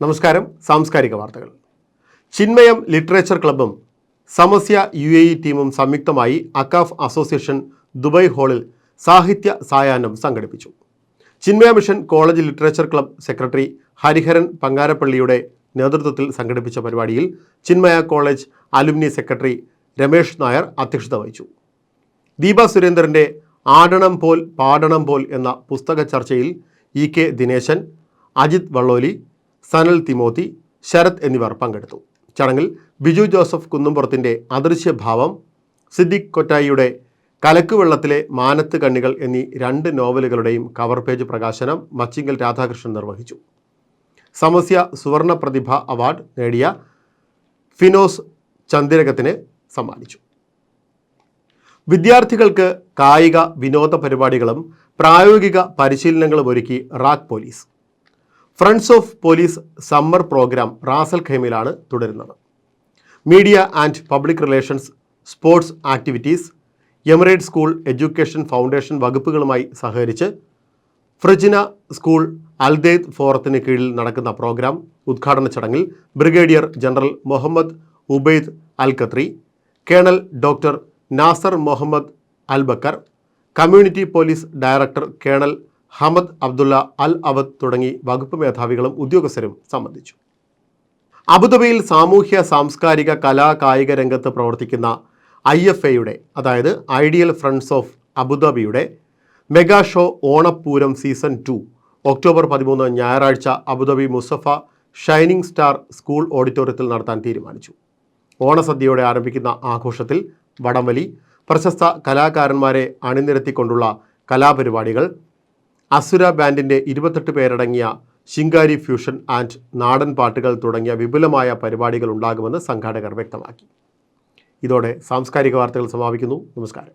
നമസ്കാരം. സാംസ്കാരിക വാർത്തകൾ. ചിന്മയം ലിറ്ററേച്ചർ ക്ലബ്ബും സമസ്യ യു എ ഇ ടീമും സംയുക്തമായി അക്കാഫ് അസോസിയേഷൻ ദുബായ് ഹാളിൽ സാഹിത്യ സായാഹ്നം സംഘടിപ്പിച്ചു. Chinmaya mission college literature club secretary Hariharan പങ്കാരപ്പള്ളിയുടെ നേതൃത്വത്തിൽ സംഘടിപ്പിച്ച പരിപാടിയിൽ Chinmaya college alumni secretary Ramesh Nair അധ്യക്ഷത വഹിച്ചു. ദീപ സുരേന്ദ്രന്റെ ആടണം പോൽ പാടണം പോൽ എന്ന പുസ്തക ചർച്ചയിൽ E K Dineshan Ajith Valloli Sanal Timothy Sharath എന്നിവർ പങ്കെടുത്തു. ചടങ്ങിൽ ബിജു ജോസഫ് കുന്നുംപുറത്തിന്റെ അദൃശ്യഭാവം സിദ്ദിഖ് കൊറ്റായിയുടെ കലക്കുവെള്ളത്തിലെ മാനത്ത് കണ്ണികൾ എന്നീ രണ്ട് നോവലുകളുടെയും കവർ പേജ് പ്രകാശനം മച്ചിങ്കൽ രാധാകൃഷ്ണൻ നിർവഹിച്ചു. സമസ്യ സുവർണ പ്രതിഭ അവാർഡ് നേടിയ ഫിനോസ് ചന്ദിരകത്തിന് സമ്മാനിച്ചു. വിദ്യാർത്ഥികൾക്ക് കായിക വിനോദ പരിപാടികളും പ്രായോഗിക പരിശീലനങ്ങളും ഒരുക്കി RAK police. Friends of police summer program Ras al ഖൈമിലാണ് തുടരുന്നത്. Media and public relations sports activities emirate school education foundation വകുപ്പുകളുമായി സഹകരിച്ച് ഫ്രിജിന സ്കൂൾ അൽദേദ് ഫോറത്തിന് കീഴിൽ നടക്കുന്ന പ്രോഗ്രാം ഉദ്ഘാടന ചടങ്ങിൽ brigadier general Mohammed Obaid Al Khatri colonel doctor Nasser Mohammed Al Bakr community police director colonel Hamad Abdullah Al Awad തുടങ്ങി വകുപ്പ് മേധാവികളും ഉദ്യോഗസ്ഥരും സംബന്ധിച്ചു. അബുദാബിയിൽ സാമൂഹ്യ സാംസ്കാരിക കലാ കായിക രംഗത്ത് പ്രവർത്തിക്കുന്ന ഐ എഫ് എയുടെ അതായത് ideal friends of അബുദാബിയുടെ mega show Onappooram season two October പതിമൂന്ന് ഞായറാഴ്ച Abu Dhabi Musaffah shining star school ഓഡിറ്റോറിയത്തിൽ നടത്താൻ തീരുമാനിച്ചു. ഓണസദ്യയോടെ ആരംഭിക്കുന്ന ആഘോഷത്തിൽ വടംവലി പ്രശസ്ത കലാകാരന്മാരെ അണിനിരത്തിക്കൊണ്ടുള്ള കലാപരിപാടികൾ അസുര ബാൻഡിന്റെ ഇരുപത്തെട്ട് പേരടങ്ങിയ ശിങ്കാരി ഫ്യൂഷൻ ആൻഡ് നാടൻ പാട്ടുകൾ തുടങ്ങിയ വിപുലമായ പരിപാടികൾ ഉണ്ടാകുമെന്ന് സംഘാടകർ വ്യക്തമാക്കി. ഇതോടെ സാംസ്കാരിക വാർത്തകൾ സമാപിക്കുന്നു. നമസ്കാരം.